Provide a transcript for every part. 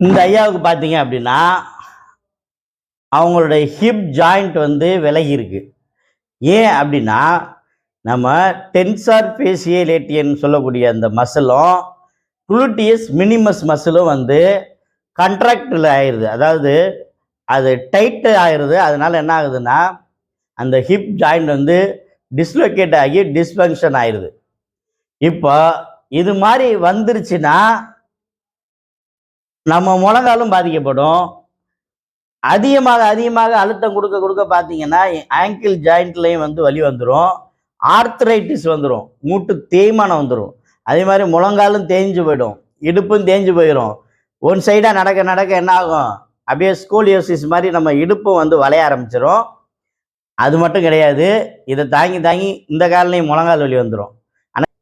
இந்த ஐயாவுக்கு பார்த்தீங்க அப்படின்னா அவங்களுடைய ஹிப் ஜாயிண்ட் வந்து விலகி இருக்கு. ஏன் அப்படின்னா நம்ம டென்சார் ஃபேசியலேட்டியன் சொல்லக்கூடிய அந்த மசிலும் குளுட்டியஸ் மினிமஸ் மசிலும் வந்து கண்ட்ராக்டில் ஆயிடுது அதாவது அது டைட்டு ஆயிடுது அதனால என்ன ஆகுதுன்னா அந்த ஹிப் ஜாயிண்ட் வந்து டிஸ்லொகேட் ஆகி டிஸ்ஃபங்க்ஷன் ஆயிடுது இப்போ இது மாதிரி வந்துருச்சுன்னா நம்ம முழங்காலும் பாதிக்கப்படும். அதிகமாக அதிகமாக அழுத்தம் கொடுக்க கொடுக்க பார்த்தீங்கன்னா ஆங்கிள் ஜாயிண்ட்லேயும் வந்து வலி வந்துடும் ஆர்த்ரைட்டிஸ் வந்துடும் மூட்டு தேய்மானம் வந்துடும் அதே மாதிரி முழங்காலும் தேஞ்சு போயிடும். இடுப்பும் தேஞ்சு போயிடும் ஒன் சைடாக நடக்க நடக்க என்ன ஆகும்? அப்படியே ஸ்கோலியோசிஸ் மாதிரி நம்ம இடுப்பும் வந்து வளைய ஆரம்பிச்சிடும் அது மட்டும் கிடையாது. இதை தாங்கி தாங்கி இந்த கால்லையும் முழங்கால் வலி வந்துடும்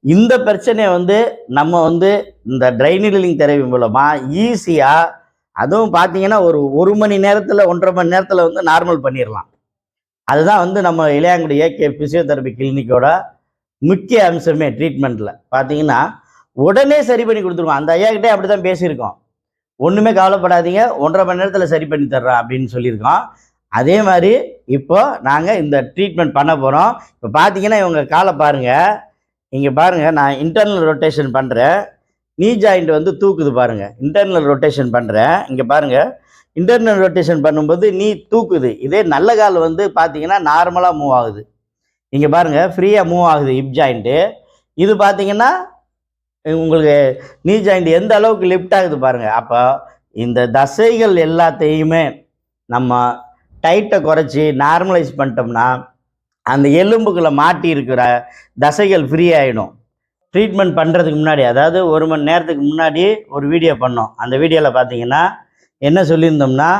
இந்த பிரச்சனையை வந்து நம்ம வந்து இந்த ட்ரைனிலிங் தெரவி மூலமாக ஈஸியாக அதுவும் பார்த்தீங்கன்னா ஒரு ஒரு மணி நேரத்தில் ஒன்றரை மணி நேரத்தில் வந்து நார்மல் பண்ணிடலாம் அதுதான் வந்து நம்ம இளையாங்குடி ஏகே ஃபிசியோதெரபி கிளினிக்கோட முக்கிய அம்சமே ட்ரீட்மெண்ட்டில் பார்த்தீங்கன்னா உடனே சரி பண்ணி கொடுத்துருவோம். அந்த ஐயாக்கிட்டே அப்படி தான் பேசியிருக்கோம். ஒன்றுமே கவலைப்படாதீங்க. ஒன்றரை மணி நேரத்தில் சரி பண்ணி தர்றோம் அப்படின்னு சொல்லியிருக்கோம். அதே மாதிரி இப்போ நாங்கள் இந்த ட்ரீட்மெண்ட் பண்ண போகிறோம் இப்போ பார்த்தீங்கன்னா இவங்க காலை பாருங்கள் இங்கே பாருங்கள் நான் இன்டர்னல் ரொட்டேஷன் பண்ணுறேன் நீ ஜாயிண்ட் வந்து தூக்குது பாருங்கள் இன்டர்னல் ரொட்டேஷன் பண்ணுறேன் இங்கே பாருங்கள் இன்டர்னல் ரொட்டேஷன் பண்ணும்போது நீ தூக்குது. இதே நல்ல கால் வந்து பார்த்தீங்கன்னா நார்மலாக மூவ் ஆகுது. இங்கே பாருங்கள் ஃப்ரீயாக மூவ் ஆகுது ஹிப் ஜாயிண்ட்டு இது பார்த்தீங்கன்னா உங்களுக்கு நீ ஜாயிண்ட் எந்த அளவுக்கு லிஃப்ட் ஆகுது பாருங்கள் அப்போ இந்த தசைகள் எல்லாத்தையுமே நம்ம டைட்டை குறைச்சி நார்மலைஸ் பண்ணிட்டோம்னா அந்த எலும்புகளை மாட்டி இருக்கிற தசைகள் ஃப்ரீ ஆகிடும் ட்ரீட்மெண்ட் பண்ணுறதுக்கு முன்னாடி அதாவது ஒரு மணி நேரத்துக்கு முன்னாடி ஒரு வீடியோ பண்ணோம். அந்த வீடியோவில் பார்த்தீங்கன்னா என்ன சொல்லியிருந்தோம்னா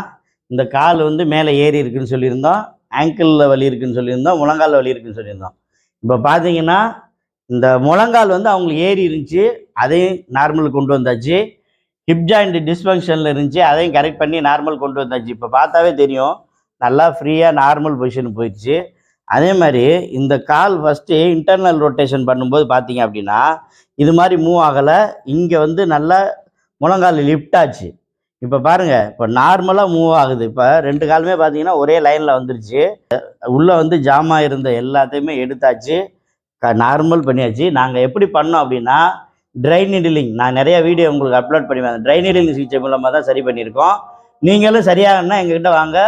இந்த கால் வந்து மேலே ஏறி இருக்குன்னு சொல்லியிருந்தோம். ஆங்கிளில் வலி இருக்குன்னு சொல்லியிருந்தோம். முழங்கால் வலி இருக்குன்னு சொல்லியிருந்தோம். இப்போ பார்த்தீங்கன்னா இந்த முழங்கால் வந்து அவங்களுக்கு ஏறி இருந்துச்சு. அதையும் நார்மல் கொண்டு வந்தாச்சு. ஹிப் ஜாயிண்ட் டிஸ்ஃபங்க்ஷனில் இருந்துச்சு. அதையும் கரெக்ட் பண்ணி நார்மல் கொண்டு வந்தாச்சு. இப்போ பார்த்தாவே தெரியும். நல்லா ஃப்ரீயாக நார்மல் பொசிஷன் போயிடுச்சு. அதே மாதிரி இந்த கால் ஃபஸ்ட்டு இன்டர்னல் ரொட்டேஷன் பண்ணும்போது பார்த்தீங்க அப்படின்னா இது மாதிரி மூவ் ஆகலை. இங்கே வந்து நல்லா முழங்கால் லிஃப்ட் ஆச்சு. இப்போ பாருங்கள் இப்போ நார்மலாக மூவ் ஆகுது. இப்போ ரெண்டு காலுமே பார்த்தீங்கன்னா ஒரே லைனில் வந்துருச்சு. உள்ளே வந்து ஜாமா இருந்த எல்லாத்தையுமே எடுத்தாச்சு. க நார்மல் பண்ணியாச்சு. நாங்கள் எப்படி பண்ணோம் அப்படின்னா ட்ரை நீடிலிங் நான் நிறைய வீடியோ உங்களுக்கு அப்லோட் பண்ணி ட்ரை நீடிலிங் சிகிச்சை மூலமாக தான் சரி பண்ணியிருக்கோம். நீங்களும் சரியாகனா எங்ககிட்ட வாங்க.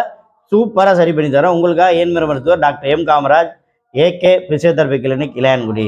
சூப்பராக சரி பண்ணி தரோம் உங்களுக்காக ஏன்மர மருத்துவர் doctor M Kamaraj AK physiotherapy clinic Ilayangudi.